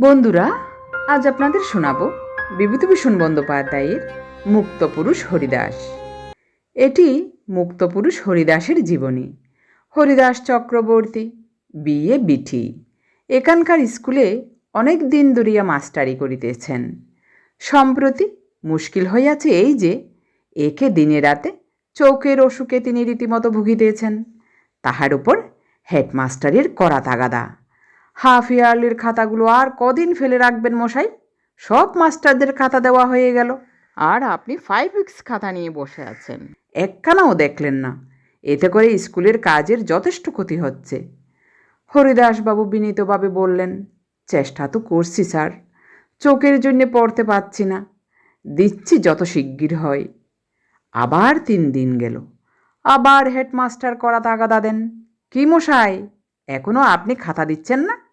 বন্ধুরা, আজ আপনাদের শোনাব বিভূতিভূষণ বন্দ্যোপাধ্যায়ের মুক্তপুরুষ হরিদাস। এটি মুক্তপুরুষ হরিদাসের জীবনী। হরিদাস চক্রবর্তী বিয়ে বিঠি। এখানকার স্কুলে অনেক দিন ধরিয়া মাস্টারি করিতেছেন। সম্প্রতি মুশকিল হইয়াছে এই যে, একে দিনে রাতে চৌকের অসুখে তিনি রীতিমতো ভুগিতেছেন। তাহার উপর হেডমাস্টারের কড়া তাগাদা। হাফ ইয়ারলির খাতাগুলো আর কদিন ফেলে রাখবেন মশাই? সব মাস্টারদের খাতা দেওয়া হয়ে গেল। আর আপনি ফাইভ উইক্স খাতা নিয়ে বসে আছেন। একখানাও দেখলেন না। এতে করে স্কুলের কাজের যথেষ্ট ক্ষতি হচ্ছে। হরিদাসবাবু বিনীতভাবে বললেন চেষ্টা তো করছি স্যার। চোখের জন্যে পড়তে পারছি না। দিচ্ছি যত শিগগির হয়। আবার তিন দিন গেল। আবার হেডমাস্টার করা তাগাদা দেন। কি মশাই এখনও আপনি খাতা দিচ্ছেন না?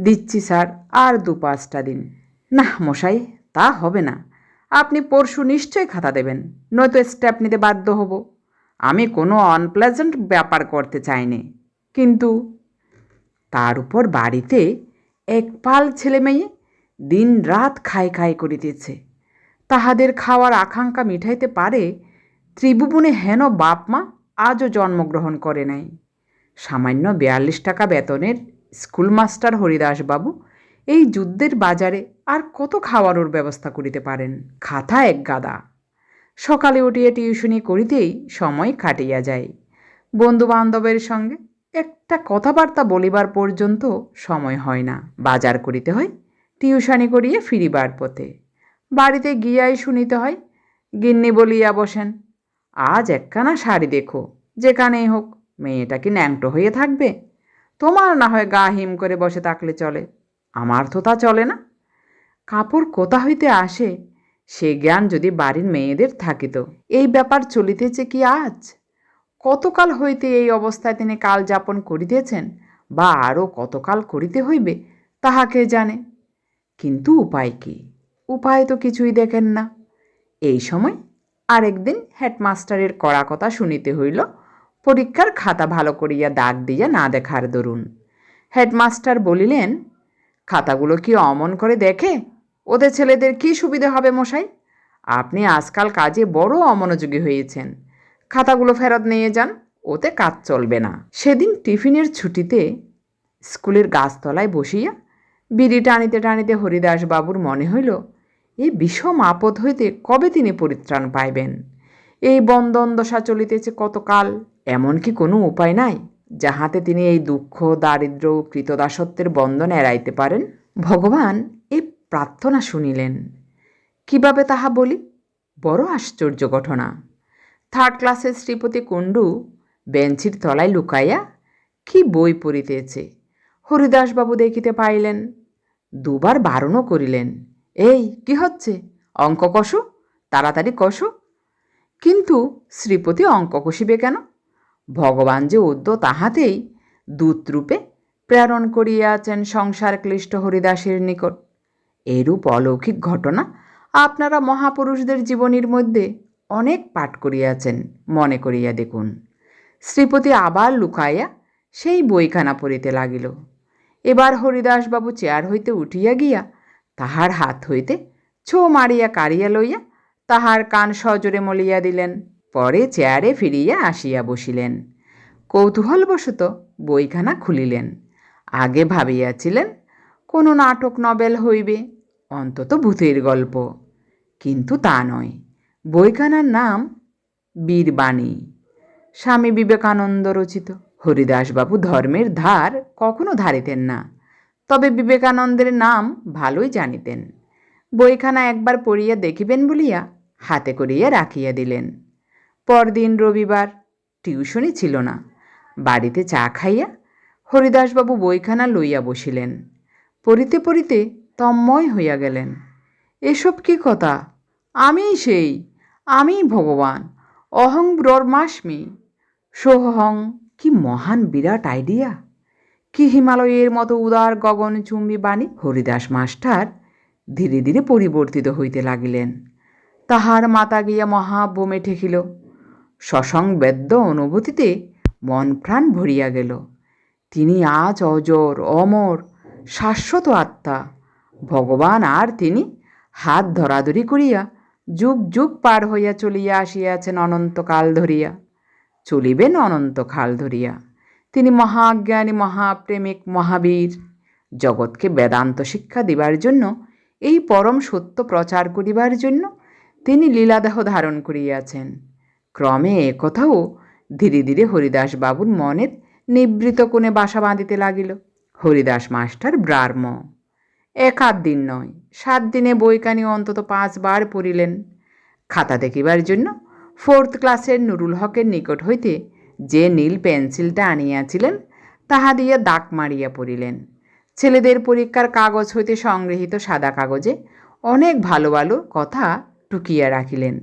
দিচ্ছি স্যার, আর দু পাঁচটা দিন। না মশাই, তা হবে না। আপনি পরশু নিশ্চয়ই খাতা দেবেন, নয়তো স্টেপ নিতে বাধ্য হব। আমি কোনো আনপ্লেজেন্ট ব্যাপার করতে চাইনি। কিন্তু তার উপর বাড়িতে এক পাল ছেলে মেয়ে দিন রাত খাই খাই করিতেছে। তাহাদের খাওয়ার আকাঙ্ক্ষা মিঠাইতে পারে, ত্রিভুবনে হেন বাপ মা আজও জন্মগ্রহণ করে নাই। সামান্য বিয়াল্লিশ টাকা বেতনের স্কুল মাস্টার হরিদাসবাবু এই যুদ্ধের বাজারে আর কত খাওয়ানোর ব্যবস্থা করিতে পারেন? খাতা এক গাদা। সকালে উঠিয়ে টিউশনি করিতেই সময় কাটিয়া যায়। বন্ধু বান্ধবের সঙ্গে একটা কথাবার্তা বলিবার পর্যন্ত সময় হয় না। বাজার করিতে হয়, টিউশনি করিয়ে ফিরিবার পথে। বাড়িতে গিয়াই শুনিতে হয়, গিন্নি বলিয়া বসেন, আজ একখানা শাড়ি দেখো, যেখানেই হোক, মেয়েটা কি ন্যাংটো হয়ে থাকবে? তোমার না হয় গা হিম করে বসে থাকলে চলে। আমার তো তা চলে না। কাপড় কোথা হইতে আসে? সে জ্ঞান যদি বাড়ির মেয়েদের থাকিত এই ব্যাপার চলিতেছে কি আজ? কতকাল হইতে এই অবস্থায় তিনি কাল যাপন করিতেছেন বা আরও কতকাল করিতে হইবে তাহাকে জানে? কিন্তু উপায় কি? উপায় তো কিছুই দেখেন না। এই সময় আরেকদিন হেডমাস্টারের কড়া কথা শুনিতে হইল পরীক্ষার খাতা ভালো করিয়া দাগ দিয়া না দেখার দরুন। হেডমাস্টার বলিলেন, খাতাগুলো কি অমন করে দেখে? ওদের ছেলেদের কি সুবিধে হবে মশাই? আপনি আজকাল কাজে বড় অমনোযোগী হয়েছেন। খাতাগুলো ফেরত নিয়ে যান, ওতে কাজ চলবে না। সেদিন টিফিনের ছুটিতে স্কুলের গাছতলায় বসিয়া বিড়ি টানিতে টানিতে হরিদাসবাবুর মনে হইল এই বিষম আপদ হইতে কবে তিনি পরিত্রাণ পাইবেন? এই বন্ধন দশা চলিতেছে কতকাল? এমন কি কোনো উপায় নাই যাহাতে তিনি এই দুঃখ দারিদ্র কৃতদাসত্বের বন্ধন এড়াইতে পারেন। ভগবান এই প্রার্থনা শুনিলেন। কীভাবে তাহা বলি? বড় আশ্চর্য ঘটনা। থার্ড ক্লাসের শ্রীপতি কুণ্ডু বেঞ্চির তলায় লুকাইয়া কি বই পড়িতেছে? হরিদাসবাবু দেখিতে পাইলেন দুবার বারণও করিলেন। এই কি হচ্ছে? অঙ্ক কষু তাড়াতাড়ি কষু। কিন্তু শ্রীপতি অঙ্ক কষিবে কেন? ভগবান যে উদ্য তাহাতেই দূতরূপে প্রেরণ করিয়াছেন সংসার ক্লিষ্ট হরিদাসের নিকট। এরূপ অলৌকিক ঘটনা আপনারা মহাপুরুষদের জীবনীর মধ্যে অনেক পাঠ করিয়াছেন, মনে করিয়া দেখুন। শ্রীপতি আবার লুকাইয়া সেই বইখানা পড়িতে লাগিল। এবার হরিদাসবাবু চেয়ার হইতে উঠিয়া গিয়া তাহার হাত হইতে ছো মারিয়া কাড়িয়া লইয়া তাহার কান সজোরে মলিয়া দিলেন। পরে চেয়ারে ফিরিয়া আসিয়া বসিলেন। কৌতূহলবশত বইখানা খুলিলেন। আগে ভাবিয়াছিলেন, কোনো নাটক নবেল হইবে, অন্তত ভূতের গল্প। কিন্তু তা নয়। বইখানার নাম বীরবাণী। স্বামী বিবেকানন্দ রচিত। হরিদাসবাবু ধর্মের ধার কখনো ধারিতেন না। তবে বিবেকানন্দের নাম ভালোই জানিতেন। বইখানা একবার পড়িয়া দেখিবেন বলিয়া হাতে করিয়া রাখিয়া দিলেন। পরদিন রবিবার টিউশনই ছিল না। বাড়িতে চা খাইয়া হরিদাসবাবু বইখানা লইয়া বসিলেন। পড়িতে পড়িতে তন্ময় হইয়া গেলেন। এসব কি কথা? আমিই সেই, আমিই ভগবান, অহং ব্রহ্মাস্মি। সোহং কি মহান বিরাট আইডিয়া। কি হিমালয়ের মতো উদার গগনচুম্বী বাণী হরিদাস মাস্টার ধীরে ধীরে পরিবর্তিত হইতে লাগিলেন। তাহার মাতা গিয়া মহাবোমে ঠেকিল। সসংবেদ্য অনুভূতিতে মন প্রাণ ভরিয়া গেল। তিনি আজ অজর, অমর, শাশ্বত আত্মা। ভগবান আর তিনি হাত ধরাধরি করিয়া যুগ যুগ পার হইয়া চলিয়া আসিয়াছেন অনন্তকাল ধরিয়া। চলিবেন অনন্তকাল ধরিয়া। তিনি মহাজ্ঞানী, মহাপ্রেমিক, মহাবীর। জগৎকে বেদান্ত শিক্ষা দিবার জন্য, এই পরম সত্য প্রচার করিবার জন্য তিনি লীলাদেহ ধারণ করিয়াছেন। ক্রমে একথাও ধীরে ধীরে হরিদাস বাবুর মনের নিবৃত কোণে বাসা বাঁধিতে লাগিল। হরিদাস মাস্টার ব্রাহ্ম। এক আধ দিন নয়, সাত দিনে বইকানি অন্তত পাঁচবার পড়িলেন। খাতা দেখিবার জন্য ফোর্থ ক্লাসের নুরুল হকের নিকট হইতে যে নীল পেন্সিলটা আনিয়াছিলেন, তাহা দিয়ে দাগ মারিয়া পড়িলেন। ছেলেদের পরীক্ষার কাগজ হইতে সংগৃহীত সাদা কাগজে অনেক ভালো ভালো কথা টুকিয়া রাখিলেন।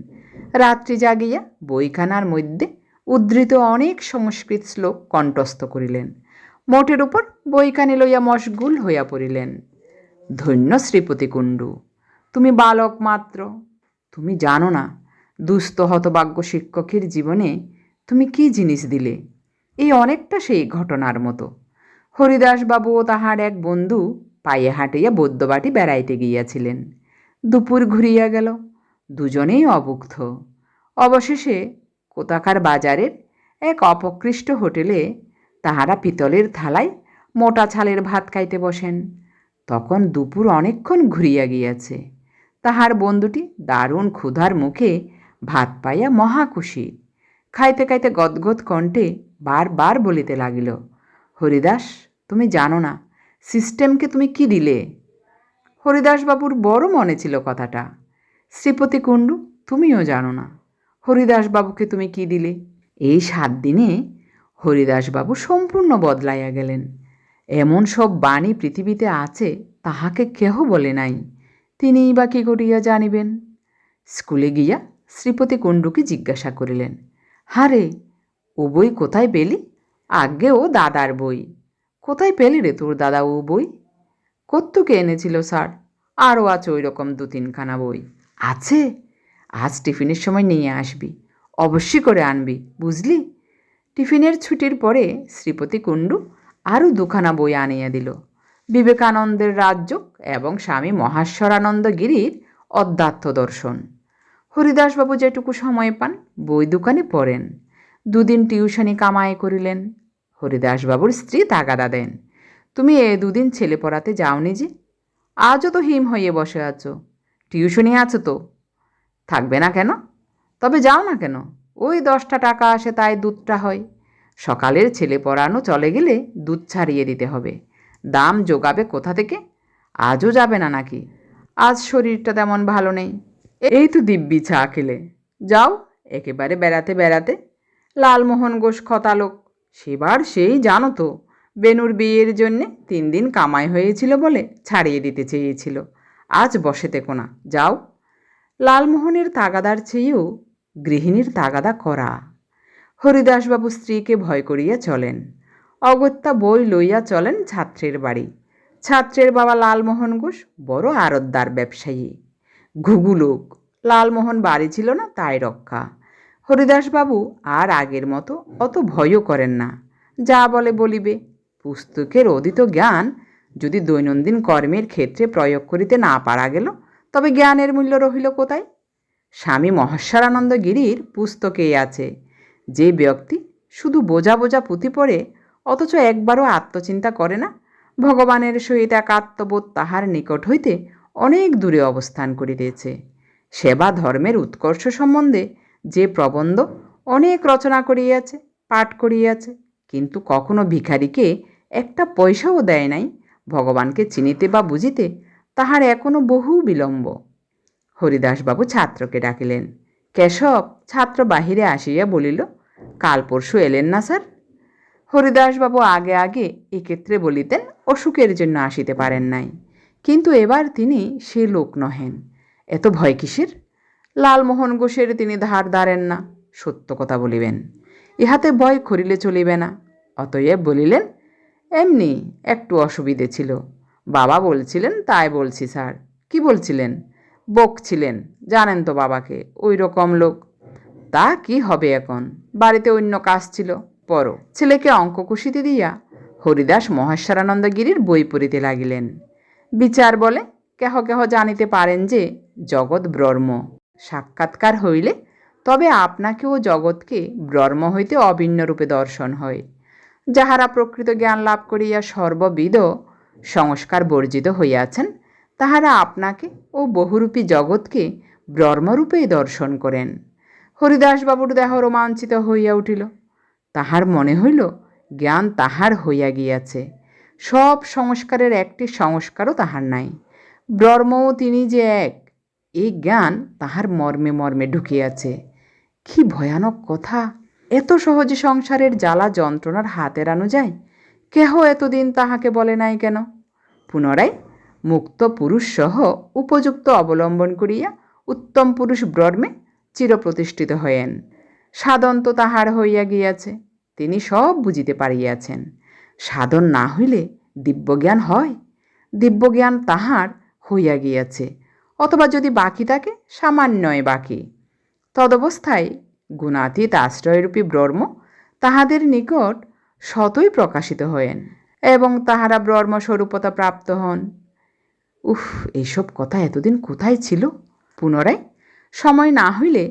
রাত্রি জাগিয়া বইখানার মধ্যে উদ্ধৃত অনেক সংস্কৃত শ্লোক কণ্ঠস্থ করিলেন। মোটের উপর বইখানি লইয়া মশগুল হইয়া পড়িলেন। ধন্য শ্রীপতি কুণ্ডু, তুমি বালক মাত্র, তুমি জানো না, দুস্থ হতভাগ্য শিক্ষকের জীবনে তুমি কি জিনিস দিলে? এই অনেকটা সেই ঘটনার মতো। হরিদাসবাবু ও তাহার এক বন্ধু পায়ে হাঁটিয়া বৈদ্যবাটি বেড়াইতে গিয়াছিলেন। দুপুর ঘুরিয়া গেল। দুজনেই অভুক্ত অবশেষে কোথাকার বাজারের এক অপকৃষ্ট হোটেলে তাহারা পিতলের থালায় মোটা ছালের ভাত খাইতে বসেন। তখন দুপুর অনেকক্ষণ ঘুরিয়া গিয়াছে। তাহার বন্ধুটি দারুণ ক্ষুধার মুখে ভাত পাইয়া মহা খুশি। খাইতে খাইতে গদগদ কণ্ঠে বারবার বলিতে লাগিল, হরিদাস, তুমি জানো না, সিস্টেমকে তুমি কি দিলে? হরিদাসবাবুর বড় মনে ছিল কথাটা। শ্রীপতি কুণ্ডু, তুমিও জানো না। হরিদাসবাবুকে তুমি কি দিলে? এই সাত দিনে হরিদাসবাবু সম্পূর্ণ বদলাইয়া গেলেন। এমন সব বাণী পৃথিবীতে আছে, তাহাকে কেহ বলে নাই। তিনিই বা কী করিয়া জানিবেন? স্কুলে গিয়া শ্রীপতি কুণ্ডুকে জিজ্ঞাসা করিলেন, হারে, ও বই কোথায় পেলি? আগে ও দাদার বই। কোথায় পেলি রে তোর দাদা ও বই? কত্তুকে এনেছিল স্যার আরও আছে ওই রকম দু তিনখানা বই। আছে? আজ টিফিনের সময় নিয়ে আসবি। অবশ্যই করে আনবি, বুঝলি? টিফিনের ছুটির পরে শ্রীপতি কুণ্ডু আরও দুখানা বই আনিয়া দিল। বিবেকানন্দের রাজ্য এবং স্বামী মহাশ্বরানন্দ গিরির অধ্যাত্ম দর্শন। হরিদাসবাবু যেটুকু সময় পান, বই দোকানে পড়েন। দুদিন টিউশনি কামাই করিলেন। হরিদাসবাবুর স্ত্রী তাগাদা দেন। তুমি এ দুদিন ছেলে পড়াতে যাওনি যে? আজও তো হিম হয়ে বসে আছো। টিউশনি আছো তো। থাকবে না কেন? তবে যাও না কেন? ওই দশটা টাকা আসে তাই দুধটা হয়। সকালের ছেলে পড়ানো চলে গেলে দুধ ছাড়িয়ে দিতে হবে। দাম যোগাবে কোথা থেকে? আজও যাবে না নাকি? আজ শরীরটা তেমন ভালো নেই। এই তো দিব্যি চা খেলে। যাও, একেবারে বেড়াতে বেড়াতে। লালমোহন ঘোষ খতালোক সেবার সেই জানো তো, বেনুর বিয়ের জন্যে তিন দিন কামাই হয়েছিল বলে ছাড়িয়ে দিতে চেয়েছিল। আজ বসে থেকো না, যাও। লালমোহনের তাগাদার চেয়েও গৃহিণীর তাগাদা করা। হরিদাসবাবু স্ত্রীকে ভয় করিয়া চলেন। অগত্যা বই লইয়া চলেন ছাত্রের বাড়ি। ছাত্রের বাবা লালমোহন ঘোষ বড় আরদ্দার ব্যবসায়ী। ঘুঘু লোক। লালমোহন বাড়ি ছিল না, তাই রক্ষা। হরিদাসবাবু আর আগের মতো অত ভয়ও করেন না। যা বলে বলিবে, পুস্তকের অধীত জ্ঞান যদি দৈনন্দিন কর্মের ক্ষেত্রে প্রয়োগ করিতে না পারা গেল, তবে জ্ঞানের মূল্য রহিল কোথায়? স্বামী মহেশ্বরানন্দ গিরির পুস্তকেই আছে, যে ব্যক্তি শুধু বোঝা বোঝা পুঁথি পড়ে, অথচ একবারও আত্মচিন্তা করে না, ভগবানের সহিত একাত্মবোধ তাহার নিকট হইতে অনেক দূরে অবস্থান করিতেছে। সেবা ধর্মের উৎকর্ষ সম্বন্ধে যে প্রবন্ধ অনেক রচনা করিয়াছে, পাঠ করিয়াছে, কিন্তু কখনো ভিখারিকে একটা পয়সাও দেয় নাই। ভগবানকে চিনিতে বা বুঝিতে তাহার এখনও বহু বিলম্ব। হরিদাসবাবু ছাত্রকে ডাকিলেন। কেশব ছাত্র বাহিরে আসিয়া বলিল, কাল পরশু এলেন না, স্যার? হরিদাসবাবু আগে আগে এক্ষেত্রে বলিতেন, অসুখের জন্য আসিতে পারেন নাই। কিন্তু এবার তিনি সে লোক নহেন। এত ভয় কিসের? লালমোহন ঘোষের তিনি ধার দাঁড়েন না। সত্য কথা বলিবেন। ইহাতে ভয় করিলে চলিবে না। অতএব বলিলেন এমনি একটু অসুবিধে ছিল। বাবা বলছিলেন, তাই বলছি স্যার। কি বলছিলেন? বকছিলেন। জানেন তো বাবাকে, ওই রকম লোক। তা কি হবে এখন? বাড়িতে অন্য কাজ ছিল? পরও ছেলেকে অঙ্ক কুশিতে দিয়া হরিদাস মহেশ্বরানন্দ গিরির বই পড়িতে লাগিলেন। বিচার বলে, কেহ কেহ জানিতে পারেন যে জগৎ ব্রহ্ম। সাক্ষাৎকার হইলে তবে আপনাকেও জগৎকে ব্রহ্ম হইতে অভিন্ন রূপে দর্শন হয়। যাহারা প্রকৃত জ্ঞান লাভ করিয়া সর্ববিধ সংস্কার বর্জিত হইয়াছেন, তাহারা আপনাকে ও বহুরূপী জগৎকে ব্রহ্মরূপেই দর্শন করেন। হরিদাসবাবুর দেহ রোমাঞ্চিত হইয়া উঠিল। তাহার মনে হইল, জ্ঞান তাহার হইয়া গিয়াছে। সব সংস্কারের একটি সংস্কারও তাহার নাই। ব্রহ্মও তিনি যে এক, এই জ্ঞান তাহার মর্মে মর্মে ঢুকিয়াছে। কি ভয়ানক কথা! এত সহজে সংসারের জ্বালা যন্ত্রণার হাত এড়ানো যায় কেহ এতদিন তাহাকে বলে নাই কেন? পুনরায় মুক্ত পুরুষ সহ উপযুক্ত অবলম্বন করিয়া উত্তম পুরুষ ব্রহ্মে চিরপ্রতিষ্ঠিত হয়েন সাধন তো তাহার হইয়া গিয়াছে, তিনি সব বুঝিতে পারিয়াছেন। সাধন না হইলে দিব্যজ্ঞান হয়, দিব্যজ্ঞান তাহার হইয়া গিয়াছে, অথবা যদি বাকি থাকে, সামান্যই বাকি। তদবস্থায় গুণাতীত আশ্রয়রূপী ব্রহ্ম তাহাদের নিকট শতই প্রকাশিত হয়েন এবং তাহারা ব্রহ্মস্বরূপতা প্রাপ্ত হন। উফ এইসব কথা এতদিন কোথায় ছিল? পুনরায় সময় না হইলে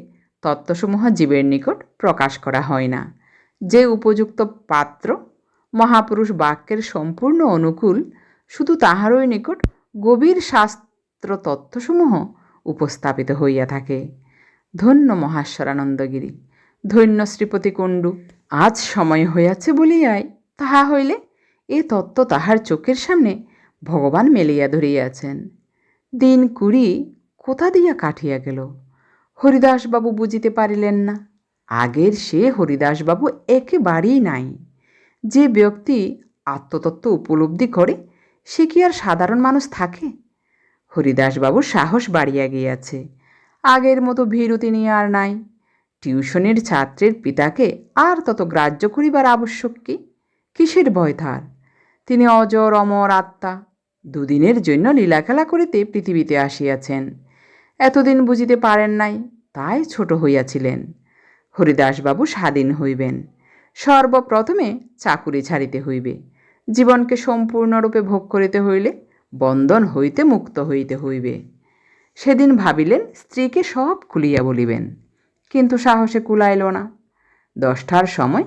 তত্ত্বসমূহ জীবের নিকট প্রকাশ করা হয় না। যে উপযুক্ত পাত্র মহাপুরুষ বাক্যের সম্পূর্ণ অনুকূল শুধু তাহারই নিকট গভীর শাস্ত্র তত্ত্বসমূহ উপস্থাপিত হইয়া থাকে। ধন্য মহাশ্বরানন্দগিরি ধন্য শ্রীপতি কুণ্ডু, আজ সময় হইয়াছে বলিয়াই। তাহা হইলে এ তত্ত্ব তাহার চোখের সামনে ভগবান মেলিয়া ধরিয়াছেন। দিন কুড়ি কোথা দিয়া কাটিয়া গেল? হরিদাসবাবু বুঝিতে পারিলেন না। আগের সে হরিদাসবাবু একেবারেই নাই। যে ব্যক্তি আত্মতত্ত্ব উপলব্ধি করে, সে কি আর সাধারণ মানুষ থাকে? হরিদাসবাবুর সাহস বাড়িয়া গিয়াছে। আগের মতো ভীরু তিনি আর নাই। টিউশনের ছাত্রের পিতাকে আর তত গ্রাহ্য করিবার আবশ্যক কি? কিসের ভয় তার? তিনি অজর, অমর আত্মা, দুদিনের জন্য লীলাখেলা করিতে পৃথিবীতে আসিয়াছেন। এতদিন বুঝিতে পারেন নাই, তাই ছোট হইয়াছিলেন। হরিদাসবাবু স্বাধীন হইবেন। সর্বপ্রথমে চাকুরি ছাড়িতে হইবে। জীবনকে সম্পূর্ণরূপে ভোগ করিতে হইলে বন্ধন হইতে মুক্ত হইতে হইবে। সেদিন ভাবিলেন, স্ত্রীকে সব খুলিয়া বলিবেন। কিন্তু সাহসে কুলাইল না। দশটার সময়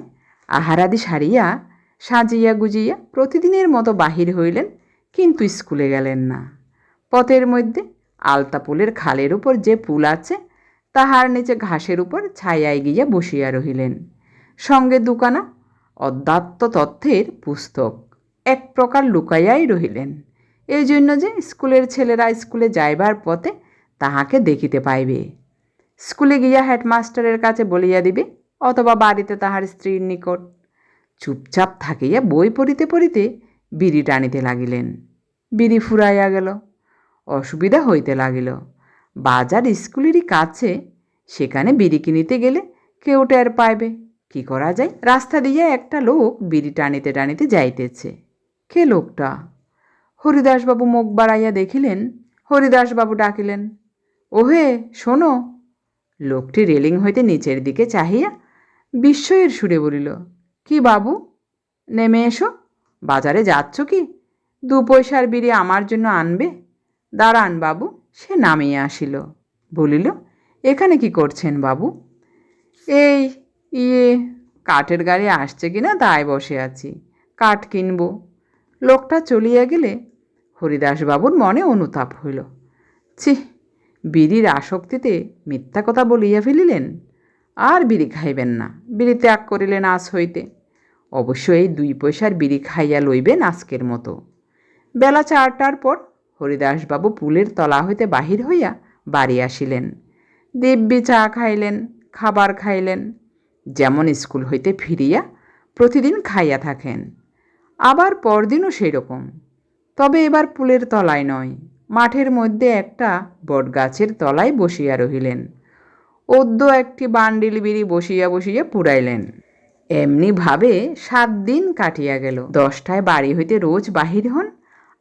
আহারাদি সারিয়া, সাজিয়া গুজিয়া প্রতিদিনের মতো বাহির হইলেন, কিন্তু স্কুলে গেলেন না। পথের মধ্যে আলতাপুলের খালের উপর যে পুল আছে, তাহার নিচে ঘাসের উপর ছায়ায় গিয়া বসিয়া রহিলেন। সঙ্গে দুকানা অধ্যাত্ম তথ্যের পুস্তক, এক প্রকার লুকাইয়াই রহিলেন। এই জন্য যে স্কুলের ছেলেরা স্কুলে যাইবার পথে তাহাকে দেখিতে পাইবে। স্কুলে গিয়া হেডমাস্টারের কাছে বলিয়া দিবে, অথবা বাড়িতে তাহার স্ত্রীর নিকট চুপচাপ থাকিয়া বই পড়িতে পড়িতে বিড়ি টানিতে লাগিলেন। বিড়ি ফুরাইয়া গেল, অসুবিধা হইতে লাগিল। বাজার স্কুলেরই কাছে, সেখানে বিড়ি কিনিতে গেলে কেউ টের পাইবে। কি করা যায়? রাস্তা দিয়ে একটা লোক বিড়ি টানিতে টানিতে যাইতেছে। কে লোকটা? হরিদাসবাবু মুখ বাড়াইয়া দেখিলেন, হরিদাসবাবু ডাকিলেন, ওহে, শোনো। লোকটি রেলিং হইতে নিচের দিকে চাহিয়া বিস্ময়ের সুরে বলিল, কি বাবু, নেমে এসো। বাজারে যাচ্ছ কি? দু পয়সার বিড়ি আমার জন্য আনবে? দাঁড়ান বাবু, সে নামিয়ে আসিল। বলিল, এখানে কি করছেন বাবু? এই ইয়ে কাঠের গাড়ি আসছে কি না তাই বসে আছি। কাঠ কিনবো। লোকটা চলিয়া গেলে হরিদাসবাবুর মনে অনুতাপ হইল। ছি বিড়ির আসক্তিতে মিথ্যা কথা বলিয়া ফেলিলেন? আর বিড়ি খাইবেন না, বিড়ি ত্যাগ করিলেন আজ হইতে। অবশ্য এই দুই পয়সার বিড়ি খাইয়া লইবেন আজকের মতো। বেলা চারটার পর হরিদাসবাবু পুলের তলা হইতে বাহির হইয়া বাড়ি আসিলেন। দিব্যি চা খাইলেন, খাবার খাইলেন। যেমন স্কুল হইতে ফিরিয়া প্রতিদিন খাইয়া থাকেন। আবার পরদিনও সেই রকম তবে এবার পুলের তলায় নয়, মাঠের মধ্যে একটা বটগাছের তলায় বসিয়া রহিলেন। অদ্য একটি বান্ডিল বিড়ি বসিয়া বসিয়া পুড়াইলেন। এমনিভাবে সাত দিন কাটিয়া গেল। দশটায় বাড়ি হইতে রোজ বাহির হন,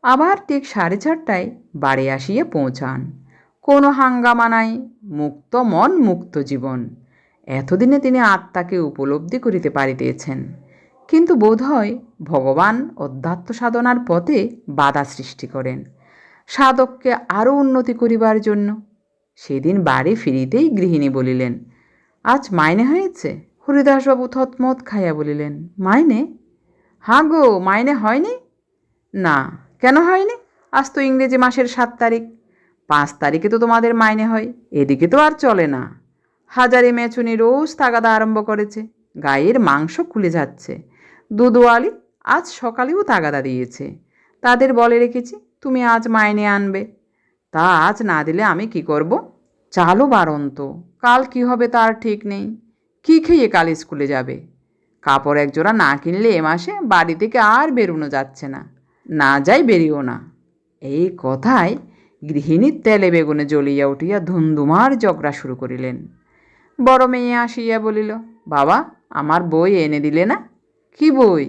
আবার ঠিক সাড়ে চারটায় বাড়ি আসিয়া পৌঁছান। কোনো হাঙ্গামা নাই, মুক্ত মন, মুক্ত জীবন। এতদিনে তিনি আত্মাকে উপলব্ধি করিতে পারিতেছেন। কিন্তু বোধ হয় ভগবান অধ্যাত্ম সাধনার পথে বাধা সৃষ্টি করেন। সাধককে আরও উন্নতি করিবার জন্য। সেদিন বাড়ি ফিরিতেই গৃহিণী বলিলেন, আজ মাইনে হয়েছে? হরিদাসবাবু থতমত খাইয়া বলিলেন, মাইনে? হাঁ গো, মাইনে হয়নি? না। কেন হয়নি? আজ তো ইংরেজি মাসের সাত তারিখ। পাঁচ তারিখে তো তোমাদের মাইনে হয়, এদিকে তো আর চলে না। হাজারি মেচুনি রোজ তাগাদা আরম্ভ করেছে গায়ের মাংস খুলে যাচ্ছে। দুদোয়ালি আজ সকালেও তাগাদা দিয়েছে। তাদের বলে রেখেছি, তুমি আজ মাইনে আনবে। তা আজ না দিলে আমি কি করব? চালও বারন্ত। কাল কি হবে তার ঠিক নেই। কি খেয়ে কাল স্কুলে যাবে? কাপড় একজোড়া না কিনলে এ মাসে বাড়ি থেকে আর বেরোনো যাচ্ছে না। না যাই বেরিও না। এই কথায় গৃহিণীর তেলে বেগুনে জ্বলিয়া উঠিয়া ধুমধুমার ঝগড়া শুরু করিলেন। বড় মেয়ে আসিয়া বলিল, বাবা, আমার বই এনে দিলে না? কি বই?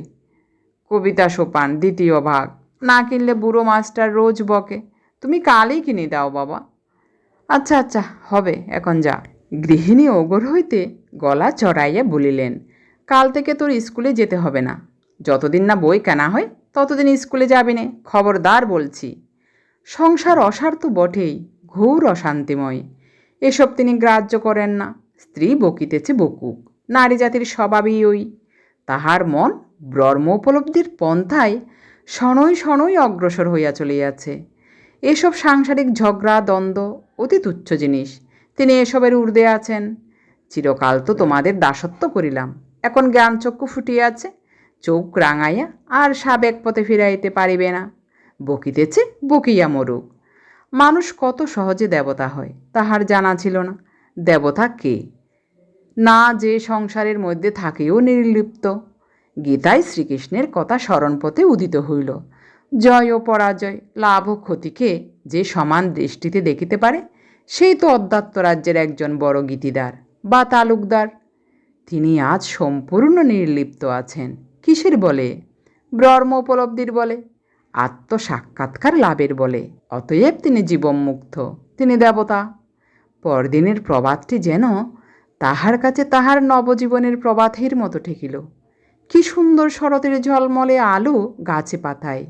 কবিতা সোপান, দ্বিতীয় ভাগ। না কিনলে বুড়ো মাস্টার রোজ বকে। তুমি কালই কিনে দাও বাবা। আচ্ছা আচ্ছা হবে, এখন যা। গৃহিণী ওগর হইতে গলা চড়াইয়া বলিলেন, কাল থেকে তোর স্কুলে যেতে হবে না। যতদিন না বই কেনা হয়, ততদিন স্কুলে যাবি নে, খবরদার বলছি। সংসার অসার তো বটেই, ঘোর অশান্তিময়। এসব তিনি গ্রাহ্য করেন না, স্ত্রী বকিতেছে বকুক। নারী জাতির স্বভাবই ওই। তাহার মন ব্রহ্ম উপলব্ধির পন্থায় শনৈ শনৈ অগ্রসর হইয়া চলিয়াছে। এসব সাংসারিক ঝগড়া, দ্বন্দ্ব অতি তুচ্ছ জিনিস। তিনি এসবের ঊর্ধ্বে আছেন। চিরকাল তো তোমাদের দাসত্ব করিলাম। এখন জ্ঞানচক্ষু ফুটিয়াছে, চোখ রাঙাইয়া আর সাবেক পথে ফিরাইতে পারিবে না। বকিতেছে, বকিয়া মরুক। মানুষ কত সহজে দেবতা হয়, তাহার জানা ছিল না। দেবতা কে? না যে সংসারের মধ্যে থাকেও নির্লিপ্ত। গীতায় শ্রীকৃষ্ণের কথা স্মরণপথে উদিত হইল। জয় ও পরাজয়, লাভ ও ক্ষতিকে যে সমান দৃষ্টিতে দেখিতে পারে, সেই তো অধ্যাত্ম রাজ্যের একজন বড় গীতিদার বা তালুকদার। তিনি আজ সম্পূর্ণ নির্লিপ্ত আছেন। কিসের বলে? ব্রহ্ম উপলব্ধির বলে, আত্মসাক্ষাৎকার লাভের বলে। অতএব তিনি জীবনমুক্ত তিনি দেবতা। পরদিনের প্রবাদটি যেন তাহার কাছে তাহার নবজীবনের প্রবাথের মতো ঠেকিল। কি সুন্দর শরতের ঝলমলে আলো গাছে পাতায়।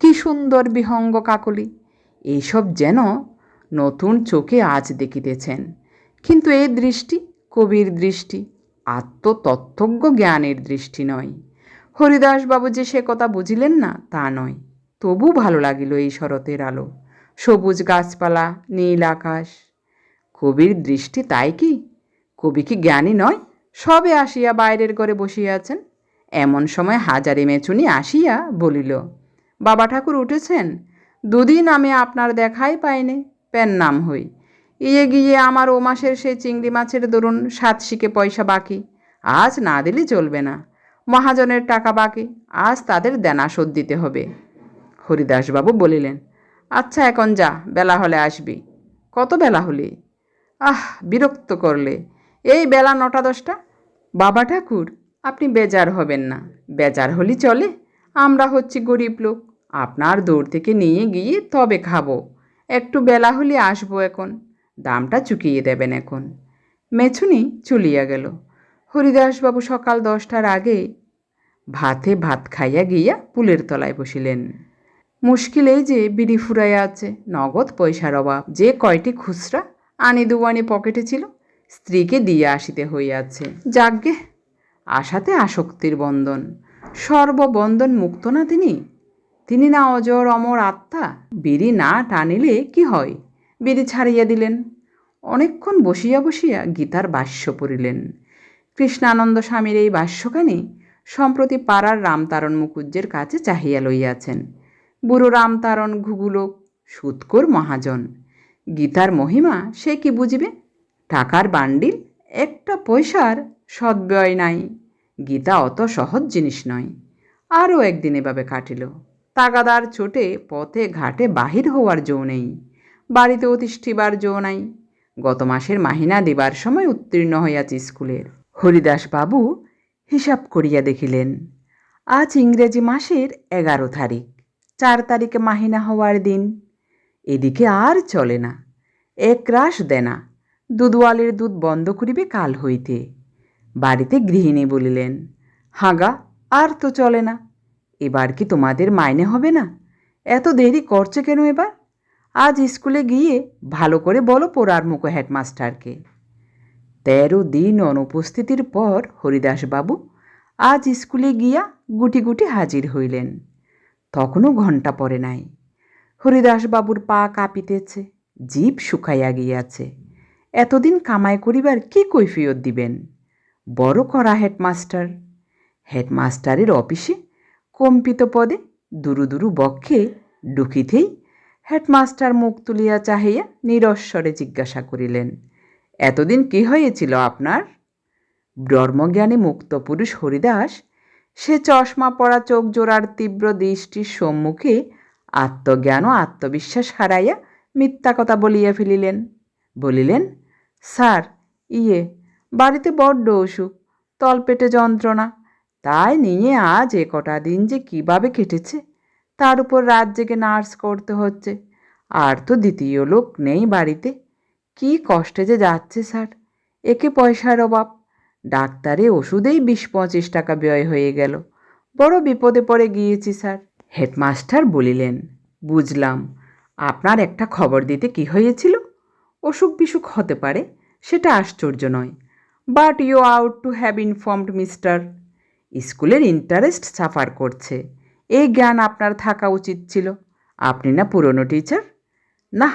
কি সুন্দর বিহঙ্গ কাকলি। এইসব যেন নতুন চোখে আজ দেখিতেছেন। কিন্তু এই দৃষ্টি কবির দৃষ্টি, আত্মতত্ত্বজ্ঞ জ্ঞানের দৃষ্টি নয়। হরিদাসবাবু যে সে কথা বুঝিলেন না, তা নয়। তবু ভালো লাগিল এই শরতের আলো। সবুজ গাছপালা, নীল আকাশ। কবির দৃষ্টি তাই কি? কবি কি জ্ঞানী নয়? সবে আসিয়া বাইরের ঘরে বসিয়াছেন এমন সময় হাজারি মেচুনি আসিয়া বলিল, বাবা ঠাকুর উঠেছেন? দুদিন আমি আপনার দেখাই পাইনি। প্যান নাম হই। ইয়ে গিয়ে আমার ও মাসের সেই চিংড়ি মাছের দরুন সাত শিকে পয়সা বাকি। আজ না দিলে চলবে না। মহাজনের টাকা বাকি। আজ তাদের দেনা শোধ দিতে হবে। হরিদাসবাবু বলিলেন আচ্ছা এখন যা, বেলা হলে আসবি। কত বেলা হলি? আহ, বিরক্ত করলে। এই বেলা নটা দশটা। বাবা ঠাকুর, আপনি বেজার হবেন না। বেজার হলি চলে। আমরা হচ্ছি গরিব লোক। আপনার দৌড় থেকে নিয়ে গিয়ে তবে খাব। একটু বেলা হলে আসব এখন। দামটা চুকিয়ে দেবেন এখন। মেছুনি চলিয়া গেল। হরিদাসবাবু সকাল দশটার আগে ভাতে ভাত খাইয়া গিয়া পুলের তলায় বসিলেন। মুশকিল এই যে বিড়ি ফুরাইয়া আছে, নগদ পয়সার অভাব। যে কয়টি খুচরা, আনি দুয়ানি পকেটে ছিল স্ত্রীকে দিয়ে আসিতে হইয়াছে। যাজ্ঞে, আশাতে আসক্তির বন্ধন। সর্ববন্ধন মুক্ত না তিনি? তিনি না অজর, অমর আত্মা? বিড়ি না টানিলে কি হয়? বিড়ি ছাড়িয়া দিলেন। অনেকক্ষণ বসিয়া বসিয়া গীতার ভাষ্য পড়িলেন। কৃষ্ণানন্দ স্বামীর এই ভাষ্যখানি সম্প্রতি পাড়ার রামতারণ মুকুজ্জের কাছে চাহিয়া লইয়াছেন। বুড়ো রামতারণ ঘুগুলোক সুৎকর মহাজন। গীতার মহিমা সে কি বুঝিবে? টাকার বান্ডিল, একটা পয়সার সদ্ব্যয় নাই। গীতা অত সহজ জিনিস নয়। আরও একদিন এভাবে কাটিল। তাগাদার চোটে পথে ঘাটে বাহির হওয়ার জো নেই। বাড়িতে অতিষ্ঠিবার জো নাই। গত মাসের মাহিনা দিবার সময় উত্তীর্ণ হইয়াছে স্কুলের। হরিদাস বাবু হিসাব করিয়া দেখিলেন, আজ ইংরেজি মাসের এগারো তারিখ, চার তারিখে মাহিনা হওয়ার দিন। এদিকে আর চলে না এক রাস দেনা। দুধওয়ালের দুধ বন্ধ করিবে কাল হইতে। বাড়িতে গৃহিণী বলিলেন, হাগা, আর তো চলে না। এবার কি তোমাদের মাইনে হবে না? এত দেরি করছে কেন এবার? আজ স্কুলে গিয়ে ভালো করে বলো পোড়ার মুখো হেডমাস্টারকে। তেরো দিন অনুপস্থিতির পর হরিদাসবাবু আজ স্কুলে গিয়া গুটি গুটি হাজির হইলেন। তখনও ঘণ্টা পরে নাই। হরিদাসবাবুর পা কাঁপিতেছে, জীব শুকাইয়া গিয়াছে। এতদিন কামাই করিবার কি কৈফিয়ত দিবেন? বড় করা হেডমাস্টার। হেডমাস্টারের অফিসে কম্পিত পদে দুরু দুরু বক্ষে ঢুকিতেই হেডমাস্টার মুখ তুলিয়া চাহিয়া নিরস্বরে জিজ্ঞাসা করিলেন, এতদিন কি হয়েছিল আপনার? ব্রহ্মজ্ঞানী মুক্ত পুরুষ হরিদাস সে চশমা পড়া চোখ জোড়ার তীব্র দৃষ্টির সম্মুখে আত্মজ্ঞান ও আত্মবিশ্বাস হারাইয়া মিথ্যা কথা বলিয়া ফেলিলেন। বলিলেন স্যার ইয়ে বাড়িতে বড্ড অসুখ, তলপেটে যন্ত্রণা। তাই নিয়ে আজ এ কটা দিন যে কীভাবে কেটেছে, তার উপর রাত জেগে নার্স করতে হচ্ছে। আর তো দ্বিতীয় লোক নেই বাড়িতে। কি কষ্টে যে যাচ্ছে, স্যার। একে পয়সার অভাব। ডাক্তারে ওষুধেই বিশ পঁচিশ টাকা ব্যয় হয়ে গেল। বড় বিপদে পড়ে গিয়েছি, স্যার। হেডমাস্টার বলিলেন, বুঝলাম। আপনার একটা খবর দিতে কি হয়েছিল? অসুখ বিসুখ হতে পারে, সেটা আশ্চর্য নয়। But you ought to have informed Mister স্কুলের ইন্টারেস্ট সাফার করছে। এই জ্ঞান আপনার থাকা উচিত ছিল। আপনি না পুরনো টিচার না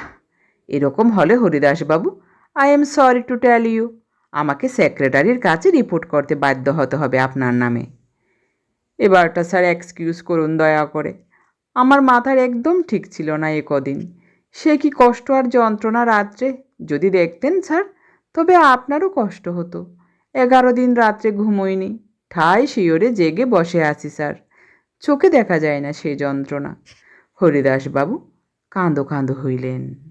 এরকম হলে হরিদাসবাবু I am sorry to tell you আমাকে সেক্রেটারির কাছে রিপোর্ট করতে বাধ্য হতে হবে আপনার নামে। এবারটা স্যার এক্সকিউজ করুন দয়া করে। আমার মাথার একদম ঠিক ছিল না এ কদিন। সে কি কষ্ট আর যন্ত্রণা রাত্রে? যদি দেখতেন, স্যার, তবে আপনারও কষ্ট হতো। এগারো দিন রাত্রে ঘুমোইনি। ঠাই শিওরে জেগে বসে আছি, স্যার। চোখে দেখা যায় না সে যন্ত্রণা। হরিদাসবাবু কাঁদো কাঁদো হইলেন।